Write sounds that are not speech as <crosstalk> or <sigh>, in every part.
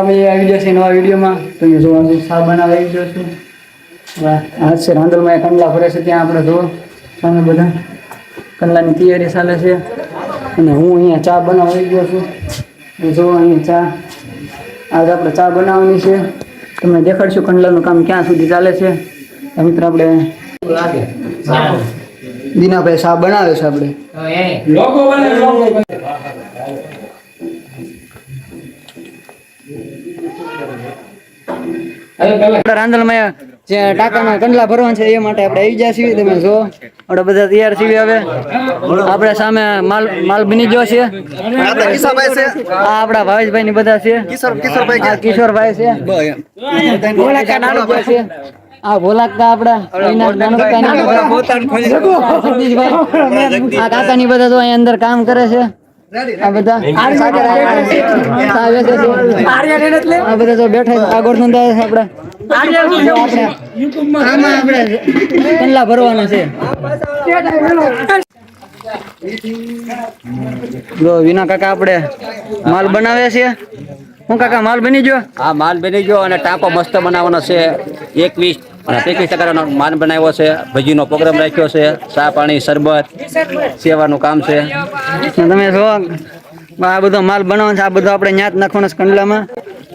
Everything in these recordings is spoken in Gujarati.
અમે આવી જશે નવા વિડીયોમાં તમે જોવા છો સા આવી ગયો છું. આ છે રાંદલમાં કંડલા ફરે છે, ત્યાં આપણે જોવો સામે બધા કંડલાની તૈયારી ચાલે છે. અને હું અહીંયા ચા બનાવવા આવી ગયો છું જો અહીંયા ચા. આજે આપણે ચા બનાવવાની છે. તમને દેખાડશું કંડલાનું કામ ક્યાં સુધી ચાલે છે. મિત્ર, આપણે દીનાભાઈ ચા બનાવે છે આપણે. રાંદલમાં જે ટાંકાના કંડલા ભરવાના છે એ માટે આપણે આવી જાય છીએ. તમે જો આપણે બધા તૈયાર છીએ હવે. આપણે સામે માલ માલ બની ગયો છે. આ આપણા ભાવેશભાઈ ની બધા છે. આ કિશોરભાઈ છે. આ ભોલાકા આપડા આ કાકા બધા. સતીશભાઈ આ કાકાની બધા તો અહીંયા અંદર કામ કરે છે. આ બધા આ વેચે છે. આ બધા તો બેઠા આગળ નોંધાય છે આપણે. આપણે આમાં ભરવાના છે. જો વિના કાકા આપણે માલ બનાવે છે. હું કાકા માલ બની ગયો? આ માલ બની ગયો અને ટાંકો મસ્ત બનાવવાનો છે. એકવીસ અને ટકાનો માલ બનાવ્યો છે ભજીનો પ્રોગ્રામ રાખ્યો છે ચા પાણી શરબત સેવાનું કામ છે. તમે જો આ બધો માલ બનાવો છે આ બધો આપણે ન્યાત નાખવાનો છે કંડલામાં.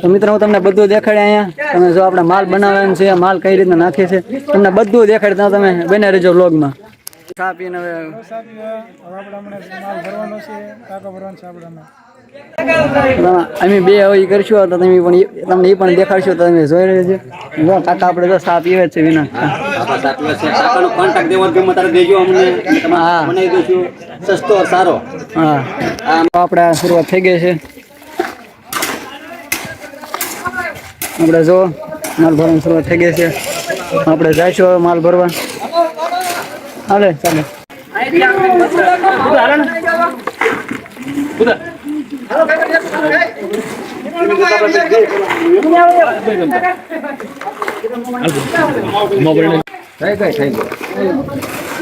તો મિત્રો હું તમને બધું દેખાડે અહીંયા. તમે જો આપણે માલ બનાવવાનું છે માલ કઈ રીતના નાખે છે તમને બધું દેખાડે ત્યાં તમે બને રહેજો વ્લોગમાં. ચા પીને હવે અમે બે હવે કરશું તો તમે પણ તમને એ પણ દેખાડશો તો તમે જોઈ રહ્યા છે જો કાકા આપણે તો ચા પીવે છે વિના. આપણે શરૂઆત થઈ ગઈ છે. આપણે જો માલ ભરવાની શરૂઆત થઈ ગઈ છે. આપણે જઈશું માલ ભરવા. હાલે ચાલે.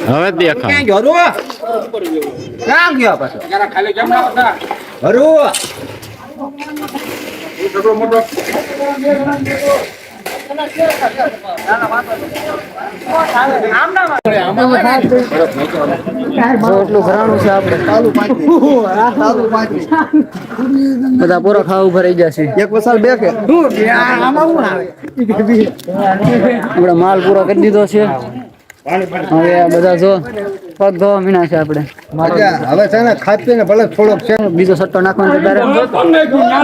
હવે દેખા ક્યાં ગયો હરુ ક્યાં ગયો પાછો હરુ જો એટલું ભરાણું છે આપણે બધા પૂરા ખાવા ઊભા રહી ગયા છે. એક વસાલ બે કે? આપણે માલ પૂરો કરી દીધો છે. હવે બધા જો પગ ધોવા મીના છે આપણે. હવે છે ને ખાતી ને ભલે થોડોક છે. બીજો સટ્ટો નાખવાનો છે તારે.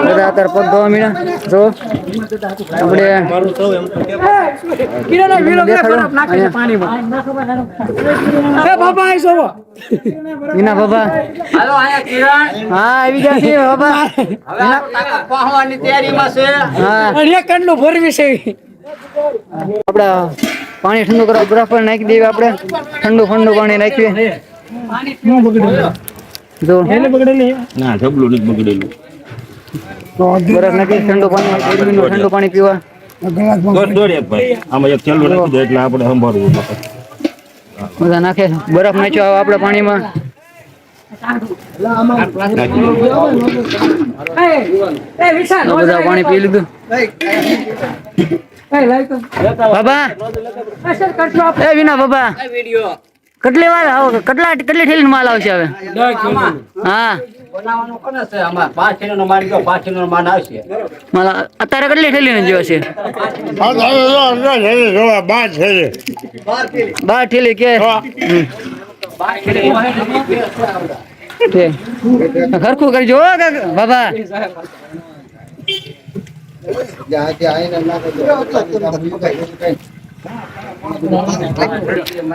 બધા અત્યારે પગ ધોવા મીના જો. આપણે વિના બાબા હા આવી ગયા છે બાબા. પહોંચવાની તૈયારીમાં છે. હા. આપણે પાણી ઠંડુ કરવા બરફ પર નાખી દઈએ આપણે. ઠંડુ ઠંડુ પાણી નાખીએ. જો. ના ઢબલું નથી બગડેલું. બરફ નાખી ઠંડુ પાણી ઠંડુ પાણી પીવા. દોડ દોડ એક ભાઈ. આમાં એક છેલ્લું નાખી દો એટલે આપણે સંભાળવું બધા નાખે. બરફ નાખ્યો આવે આપણે પાણીમાં. આ બધા પાણી પી લીધું. બાબા. એ વિના બાબા. કેટલી વાર આવો? કેટલા કેટલી થેલી માલ આવશે હવે? હા. અત્યારે કેટલી નો જોવે છે? બાર થેલી કે. ખરખું કરજો બાબા.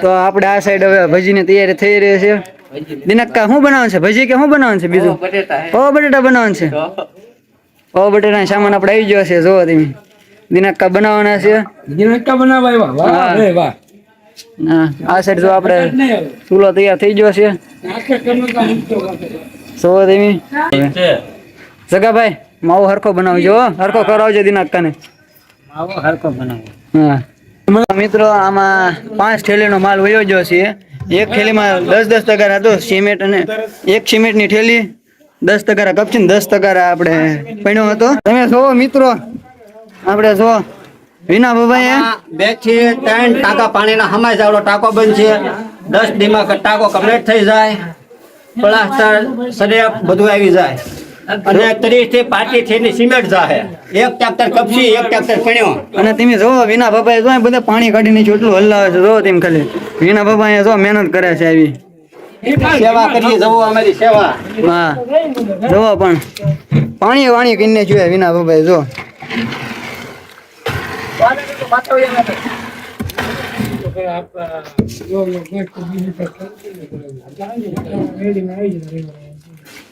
તો આપણે આ સાઈડ હવે ભજીની તૈયારી થઈ રહી છે. દિનક્કા શું બનાવવાનું છે? ભજી કે શું બનાવવાનું છે બીજું? પૌવા બટેટા બનાવવાનું છે. પૌવા બટેટા સામાન આપણે આવી ગયો છે જોવો તમે. દિનક્કા બનાવવાના છે. હા. હા આ સાઈડ જો આપણે ચૂલો તૈયાર થઈ ગયો છે. જોવો તમે. જગાભાઈ. માવો હરખો બનાવજો. હરખો કરાવજો દિનક્કાને હા. મિત્રો આમાં પાંચ થેલીનો માલ વયો ગયો છે. એક થેલીમાં દસ દસ ટકા હતો સિમેન્ટ અને એક સિમેન્ટની થેલી દસ ટકા કપ ને દસ ટકા આપણે પડ્યો હતો. તમે જો મિત્રો આપણે જો વિના બાબાએ. બેથી ત્રણ ટાંકા પાણીના હમાય જાવડો ટાંકો બનશે દસ ડીમાં ટાંકો કમ્પ્લીટ થઈ જાય. પ્લાસ્ટર સરિયા બધું આવી જાય. અને ત્રીસથી પાંત્રીસથી ની સિમેન્ટ જાહે. એક ટ્રેક્ટર કપસી એક ટ્રેક્ટર પડ્યો અને તમે જો વિના બાબા જો બધા પાણી કાઢી નાખ્યું એટલું હલાવે છે. જો તેમ ખાલી. વિના બાબાએ જો મહેનત કરે છે આવી. સેવા કરીએ જવો અમારી સેવા. હા જવો પણ. પાણી વાણી કરીને જોઈએ વિના બાબા જો.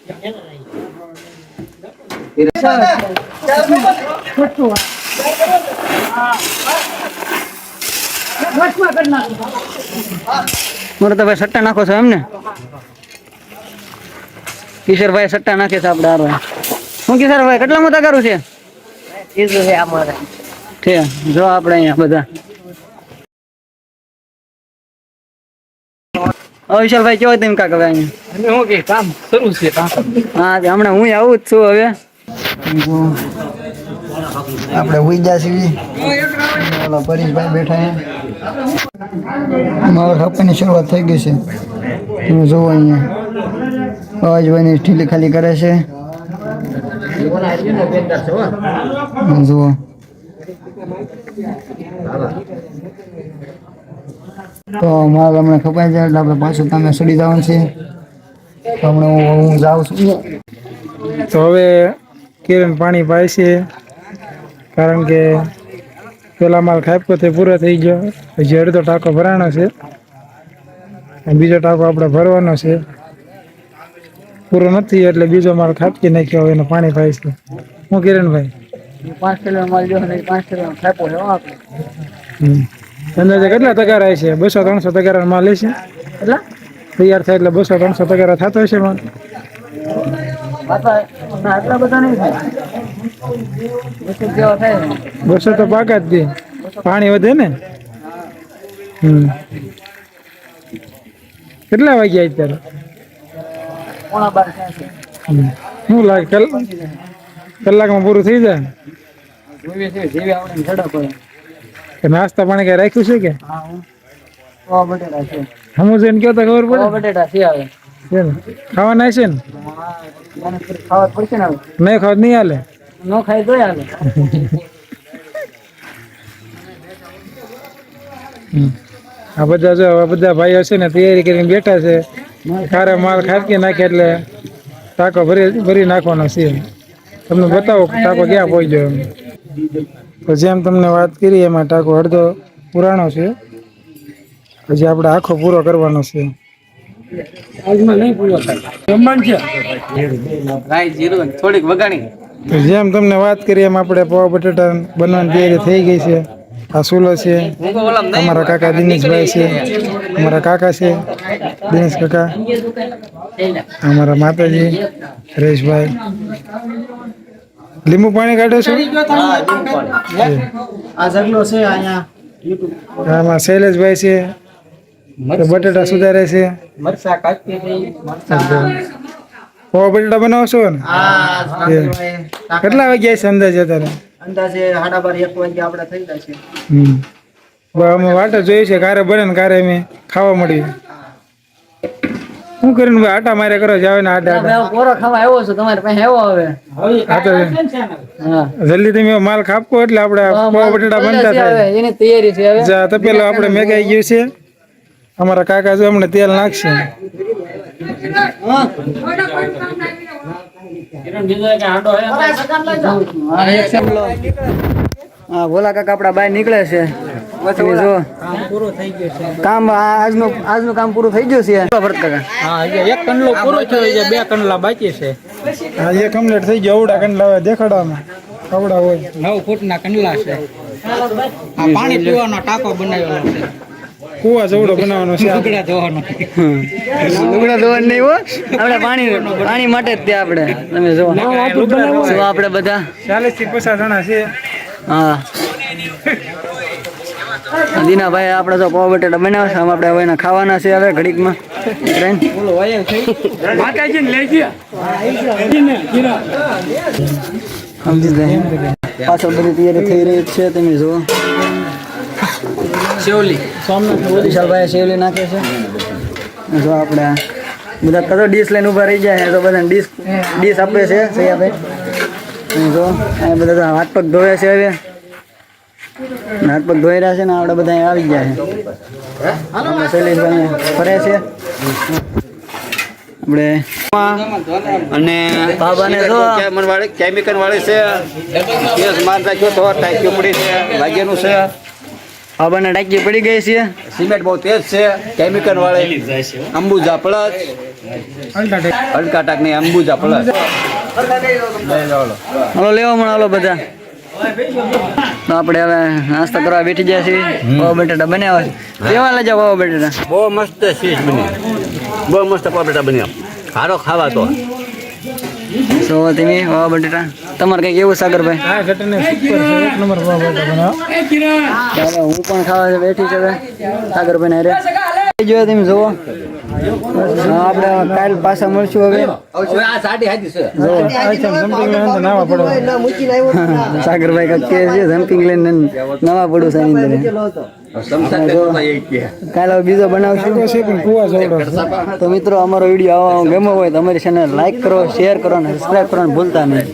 મોરે તો ભાઈ સટ્ટા નાખો છો એમ ને? કિશોરભાઈ સટ્ટા નાખે છે આપણે હારવા શું કિશોરભાઈ કેટલા મોટા કરું છે? છે જો આપણે અહીંયા બધા. હવે વિશાલભાઈ કેવો તેમ કાક હવે અહીંયા? હા તે હમણાં હું આવું જ છું હવે. આપણે ઉઈજા છીએ. ઓલા પરેશભાઈ બેઠા મારા હપ્તાની શરૂઆત થઈ ગઈ છે. તમે જુઓ અહીંયા. અવાજભાઈની ઠીલી ખાલી કરે છે. જુઓ. તો મારે હમણાં ખપાઈ જાય એટલે આપણે પાછું તમે સડી જવાનું છે. હમણાં હું જાઉં છું. તો હવે કિરણ પાણી પાય છે? કારણ કે પેલા માલ ખાપકો તે પૂરો થઈ ગયો. હજી અડધો ટાંકો ભરાણો છે. અને બીજો ટાંકો આપણે ભરવાનો છે. પૂરો નથી એટલે બીજો માલ ખાપકી નાખ્યો એને પાણી પાય છે. હું કિરણભાઈ પાંચ કિલો માલ જો પાંચ કિલો ખાપો છે. અંદાજે કેટલા તગારા છે? બસો ત્રણસો તગારા માલ લેશે એટલે? તૈયાર થાય એટલે બસો ત્રણસો તગારા થતો હશે માલ? આટલા બધા નહીં બસો તો પાકા જ દે. પાણી વધે ને? હમ. કેટલા વાગ્યા અત્યારે. શું લાગે કલાકમાં પૂરું થઈ જાય નાસ્તા પાણી કઈ રાખ્યું છે કે? હા હું. પૌવા બટેટા છે હમું જઈને કયો તો ખબર પડે બટેટા છે આવે છે ને? ખાવાના છે ને? ખાવા ને નહીં ખાવ નહીં હાલે ન ખાય તો હાલે. આ બધા જો બધા ભાઈઓ છે ને તૈયારી કરીને બેઠા છે. કારે માલ ખાટકી નાખે એટલે ટાંકો ભરી ભરી નાખવાનો છે તમને બતાવો ટાંકો ક્યાં પહોંચ્યો એમ. તો જેમ તમને વાત કરી એમાં ટાંકો અડધો પુરાણો છે. હજી આપણે આખો પૂરો કરવાનો છે. તો જેમ તમને વાત કરી એમ આપણે પૌવા બટેટા બનાવવાની તૈયારી થઈ ગઈ છે. આ સુલો છે અમારા કાકા દિનેશભાઈ છે. અમારા કાકા છે દિનેશ કાકા. અમારા માતાજી હરેશભાઈ. લીંબુ પાણી કાઢો છો? આ જગલો છે અહીંયા આમાં શૈલેષભાઈ છે. બટાટા સુધારે છે. મરસા કાચી બટાટા બનાવો છો ને કેટલા વાગ્યા છે અંદાજે અત્યારે? અંદાજે સાડા બાર એક વાગે આપણે થઈ જાય છે. હમ. અમે વાટ જોઈએ છે કારે બને ને કારે અમે ખાવા મળી શું કરીને ભાઈ આટા મારે કરો જાવે ને આટા આટા હવે ખાવા આવ્યો છું તમારે પાસે આવ્યો હવે. તો જલ્દી તમે માલ ખાપકો એટલે આપણે બટેટા બટાટા બનતા થાય. એની તૈયારી છે હવે. જા તપેલો આપણે મેગાઈ ગયું છે. અમારા કાકા જો હમણાં તેલ નાખશે. હા ભોલા કાકા આપડા બાય નીકળે છે. જો. કામ આજનું આજનું કામ પૂરું થઈ ગયું છે. ભરત કાકા. હા એક કમ્પ્લીટ થઈ ગયો. અવડા કંડલા હવે દેખાડવામાં કવડા હોય. નવ ફૂટના કંડલા છે. પાણી પીવાનો ટાંકો બનાવેલો છે. કુવા જવડો બનાવવાનો છે લુગડા ધોવાનો. લુગડા ધોવાનું નહીં હો. આપણે પાણી પાણી માટે જ ત્યાં આપણે. તમે જો જો આપણે બધા. ચાલીસથી પચાસ જણા છે હા. દીનાભાઈ આપણે તો પાવ બટેટા બનાવ્યા છે. આમ આપણે હવે એના ખાવાના છે હવે ઘડીકમાં. ટ્રેન. સમજી જાય પાછળ બધી તૈયારી થઈ રહી છે તમે જુઓ. શેવલી. વિશાલભાઈ શેવલી નાખે છે. જો આપણે બધા કદો ડીશ લઈને ઊભા રહી જાય તો બધાને ડીશ ડીશ આપે છે સૈયાભાઈ. જો આ બધા હાથ પગ ધોવે છે હવે. હાથ પગ ધોઈ રહ્યા છે ને આપણે બધા આવી ગયા છે. આપણે શૈલેષભાઈ ફરે છે. આપણે અને બાબાને જો. કેમિકલ વાળી છે. કેસ માર નાખ્યો તો. પડી છે. વાગ્યાનું છે. બાબાને ટાંકી પડી ગઈ છે સિમેન્ટ બહુ તેજ છે કેમિકલ વાળે. અંબુજા પ્લસ અલ્કાટાક નહીં અંબુજા પ્લસ હાલો. લેવા મળે હાલો બધા. તો આપણે હવે નાસ્તા કરવા બેઠી ગયા છીએ. પાવ બટેટા બનાવ્યા છે કેવા લઈ જાવ પાવ બટેટા? બહુ મસ્ત છે બની. બહુ મસ્ત પાપડા બન્યા. સારો ખાવા તો. સો તમે વાહ બટેટા. તમારે કઈ કેવું સાગરભાઈ? હા ઘટને સુપર છે. એક નંબર ભાવ બનાવો ચાલો હું પણ ખાવા છે બેઠી છે સાગરભાઈ ને હારે. જોયો તમે જોવો આપણે કાલ પાછા મળશું હવે. <laughs> સાગરભાઈ કંઈક કહે છે જમ્પિંગ લઈને નવા પડું છે અંદર. કાલે બીજો બનાવશું. છે પણ કુવા જોડો તો મિત્રો અમારો વીડિયો આવો ગમ્યો હોય તો અમારી ચેનલ લાઈક કરો શેર કરો અને સબસ્ક્રાઈબ કરવાનું ભૂલતા નહીં.